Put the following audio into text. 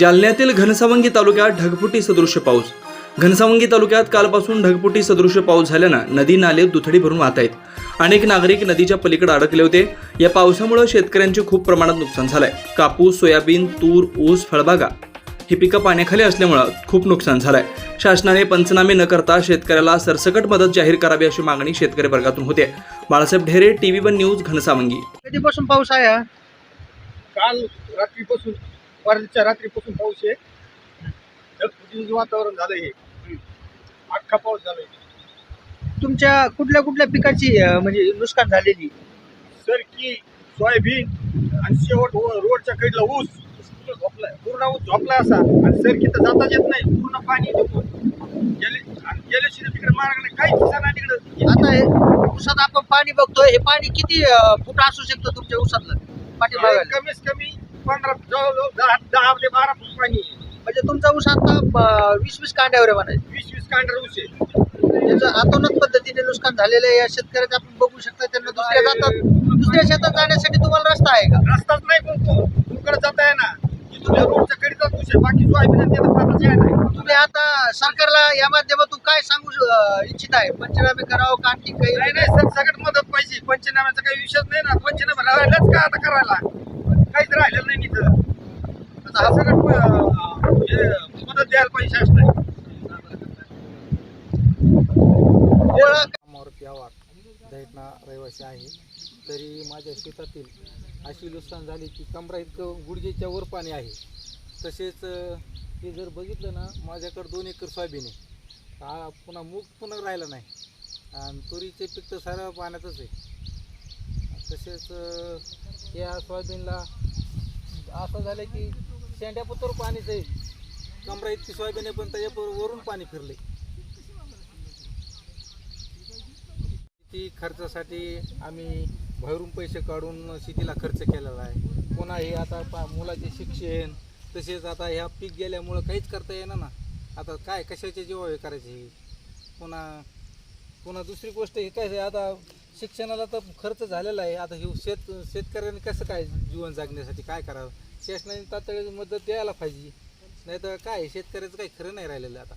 जालन्यातील घनसावंगी तालुक्यात ढगफुटी सदृश्य पाऊस. घनसावंगी तालुक्यात कालपासून ढगफुटी सदृश्य पाऊस झाल्यानं नदी नाले दुथडी भरून वाहत आहेत. अनेक नागरिक नदीच्या पलीकडे अडकले होते. या पावसामुळे शेतकऱ्यांचे खूप प्रमाणात नुकसान झालंय. कापूस सोयाबीन तूर ऊस फळबागा ही पिकं पाण्याखाली असल्यामुळं खूप नुकसान झालंय. शासनाने पंचनामे न करता शेतकऱ्याला सरसकट मदत जाहीर करावी अशी मागणी शेतकरी वर्गातून होते. Balasaheb Dhere TV one news Ghansawangi. कधीपासून पाऊस आहे. काल रात्रीपासून परवाच्या रात्रीपासून पाऊस आहे. ढगफुटीचं वातावरण झालं हे अख्खा पाऊस झालाय तुमच्या कुठल्या कुठल्या पिकाची अं, म्हणजे नुकसान झालेली? सरकी सोयाबीन आणि शेवट व- रोडच्या कडला ऊस. झोपलाय पूर्ण ऊस झोपला असा. आणि सरकी तर जाताच येत नाही. पूर्ण पाणी. गेले आणि गेल्याशिवाय तिकडे मार्ग नाही काही तिकडे. आता हे ऊसात आपण पाणी बघतोय. हे पाणी किती अं, फूट असू शकतं तुमच्या ऊसातलं? पाठीमागायला. कमीत कमी पंधरा जवळजवळ दहा दहा ते बारा फूट पाणी आहे. म्हणजे तुमचा ऊस आता वीस वीस कांड्यावर आहे म्हणायचं. वीस वीस कांडर ऊस आहे. त्याचं अतोनात पद्धतीने नुकसान झालेलं आहे. या शेतकऱ्याचं आपण बघू शकता त्यांना दुसऱ्या जातात दुसऱ्या शेतात जाण्यासाठी तुम्हाला रस्ता आहे का? रस्ताच नाही कोणतो तुकडे जात आहे ना. इथून रोडच्या कडीचा ऊस आहे. बाकी आणि त्याचा पाताच आहे नाही तुम्ही आता सरकारला या माध्यमातून काय सांगू अं, इच्छित आहे? पंचनामे करावं का आणखी काही? नाही नाही सर सगळ्यात मदत पाहिजे. पंचनाम्याचा काही विषयच नाही ना. पंचनामा राहिलाच का आता करायला? काहीच राहिलेलं नाही इथं आता हा सगळं मदत द्यायला पाहिजे शासनाने रहिवासी आहे. तरी माझ्या शेतातील अशी नुकसान झाली की कमरा इतकं गुडघेच्या वर पाणी आहे. तसेच हे जर बघितलं ना माझ्याकडं दोन एकर सोयाबीन आहे. हा पुन्हा मूग पुन्हा राहिला नाही. आणि तुरीचे पीक तर सारं पाण्यातच आहे. तसेच या सोयाबीनला. असं झालं की शेंड्यापुतर पाणीच आहे कमरा इतकी सोयाबीन आहे पण त्याच्या वरून पाणी फिरले. ती खर्चासाठी आम्ही बाहेरून पैसे काढून शेतीला खर्च केलेला आहे. पुन्हा हे आता पा मुलाचे शिक्षण तसेच आता ह्या पीक गेल्यामुळं काहीच करता येणार ना. आता काय कशाचे जेव्हा हे करायचे पुन्हा पुन्हा दुसरी गोष्ट हे काय आहे, आता शिक्षणाला तर खर्च झालेला आहे. आता हे शेत शेतकऱ्यांनी कसं काय जीवन जगण्यासाठी काय करावं? शासनाने तातडीने मदत द्यायला पाहिजे. नाही तर काय शेतकऱ्याचं काही खरं नाही राहिलेलं आता.